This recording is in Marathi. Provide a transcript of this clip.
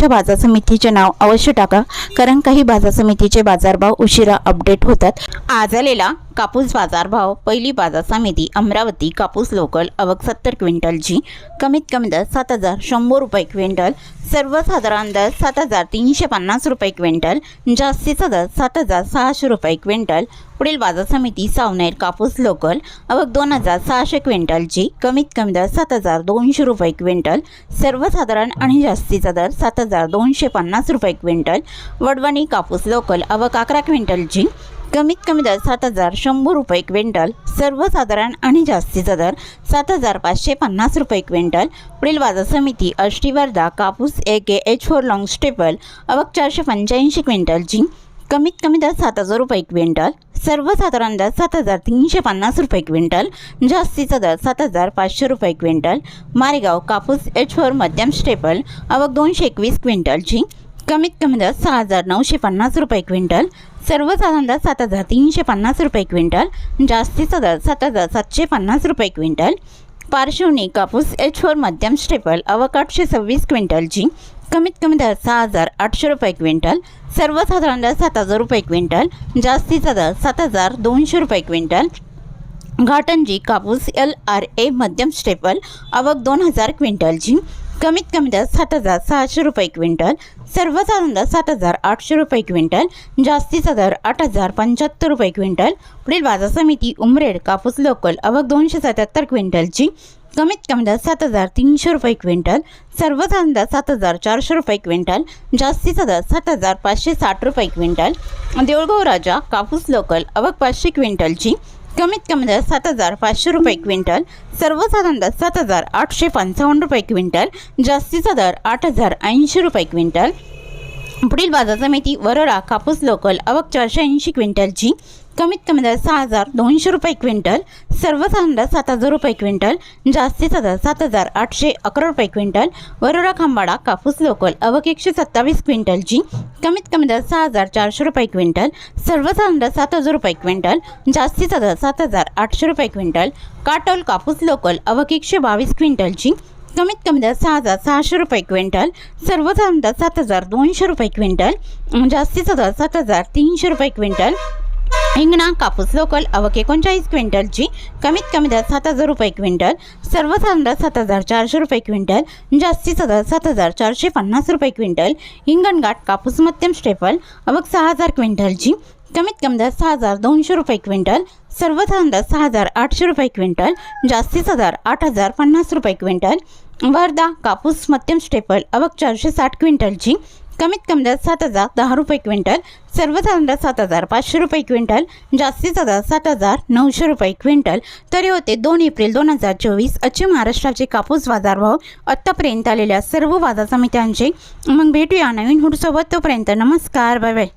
तुमच्या बाजार समितीचे नाव अवश्य टाका कारण काही बाजार समितीचे बाजारभाव उशिरा अपडेट होतात. आज आलेला कापूस बाजारभाव पहिली बाजार समिती अमरावती कापूस लोकल अवक सत्तर क्विंटलची कमीत कमी दर सात हजार शंभर रुपये क्विंटल सर्वसाधारण दर सात हजार तीनशे पन्नास रुपये क्विंटल जास्तीचा दर सात हजार सहाशे रुपये क्विंटल. पुढील बाजार समिती सावनेर कापूस लोकल अवक दोन हजार सहाशे क्विंटलची कमीत कमी दर सात हजार दोनशे रुपये क्विंटल सर्वसाधारण आणि जास्तीचा दर सात हजार दोनशे पन्नास रुपये क्विंटल. वडवणी कापूस लोकल अवक अकरा क्विंटलची कमीत कमी दर सात हजार शंभर रुपये क्विंटल सर्वसाधारण आणि जास्तीचा दर सात हजार पाचशे पन्नास रुपये क्विंटल. पुढील बाजार समिती अष्टीवर्धा कापूस A K H four long staple अवक चारशे पंच्याऐंशी क्विंटलची कमीत कमी दर सात हजार रुपये क्विंटल सर्वसाधारण दर सात हजार तीनशे पन्नास रुपये क्विंटल जास्तीचा दर सात हजार पाचशे रुपये क्विंटल. मारेगाव कापूस एच फोर मध्यम स्टेपल अवक दोनशे एकवीस क्विंटलची कमीत कमी दर सहा हजार नऊशे पन्नास रुपये क्विंटल सर्वसाधारण दर सात हजार तीनशे पन्नास रुपये क्विंटल जास्तीचा दर सात हजार सातशे पन्नास रुपये क्विंटल पार्श्वनी कापूस एच फोर मध्यम स्टेपल अवक आठशे सव्वीस क्विंटलची कमीत कमी दर सहा हजार आठशे रुपये क्विंटल सर्वसाधारण दर सात हजार रुपये क्विंटल जास्तीचा दर सात हजार दोनशे रुपये क्विंटल घाटंजी कापूस एल आर ए मध्यम स्टेपल अवक दोन हजार क्विंटलची कमीत कमी दर सात हजार सहाशे रुपये क्विंटल सर्वसाधारण दर सात हजार आठशे रुपये क्विंटल जास्तीचा दर आठ हजार पंच्याहत्तर रुपये क्विंटल. पुढील बाजार समिती उमरेड कापूस लोकल अवक दोनशे सत्याहत्तर क्विंटलची कमीत कमी दर सात हजार तीनशे रुपये क्विंटल सर्वसाधारण दर सात हजार चारशे रुपये क्विंटल जास्तीचा दर सात हजार पाचशे साठ रुपये क्विंटल. देऊळगाव राजा कापूस लोकल अवघ पाचशे क्विंटलची कमीत कमी दर सात हजार पाचशे रुपये क्विंटल सर्वसाधारण दर सात हजार आठशे पंचावन्न रुपये क्विंटल जास्तीचा दर आठ हजार ऐंशी रुपये क्विंटल. पुढील बाजार समिती वरोरा कापूस लोकल अवक चारशे ऐंशी क्विंटलची कमीत कमी दर सहा हजार दोनशे रुपये क्विंटल सर्वसाधारण दर सात हजार रुपये क्विंटल जास्तीचा दर सात हजार आठशे अकरा रुपये क्विंटल वरोरा खांबाडा कापूस लोकल अवक एकशे सत्तावीस क्विंटलची कमीत कमी दर सहा हजार चारशे रुपये क्विंटल सर्वसाधारण दर सात हजार रुपये क्विंटल जास्तीचा दर सात हजार आठशे रुपये क्विंटल काटोल कापूस लोकल अवक एकशे बावीस क्विंटलची कमीत कमी दर सहा हजार सहाशे रुपये क्विंटल सर्वसाधारण दर सात हजार दोनशे रुपये क्विंटल जास्तीचा दर सात हजार तीनशे रुपये क्विंटल हिंगणा कापूस लोकल अवक एकोणचाळीस क्विंटलची कमीत कमी दर सात हजार रुपये क्विंटल सर्वसाधारण दर सात हजार चारशे रुपये क्विंटल जास्तीचा दर सात हजार चारशे पन्नास रुपये क्विंटल हिंगणघाट कापूस मध्यम स्टेपल अवक सहा हजार क्विंटलची कमीत कमी दर सहा हजार दोनशे रुपये क्विंटल सर्वसाधारण दर सहा हजार आठशे रुपये क्विंटल जास्तीचा दर आठ हजार पन्नास रुपये क्विंटल वर्धा कापूस मध्यम स्टेपल अवक चारशे साठ क्विंटलची कमीत कमी दर सात हजार दहा रुपये क्विंटल सर्वसाधारण दर सात हजार पाचशे रुपये क्विंटल जास्तीचा दर सात हजार नऊशे रुपये क्विंटल. तरी होते दोन एप्रिल दोन हजार चोवीस आजचे महाराष्ट्राचे कापूस बाजारभाव आत्तापर्यंत आलेल्या सर्व बाजार समित्यांचे. मग भेटूया नवीन हुडसोबत तोपर्यंत नमस्कार बाय बाय.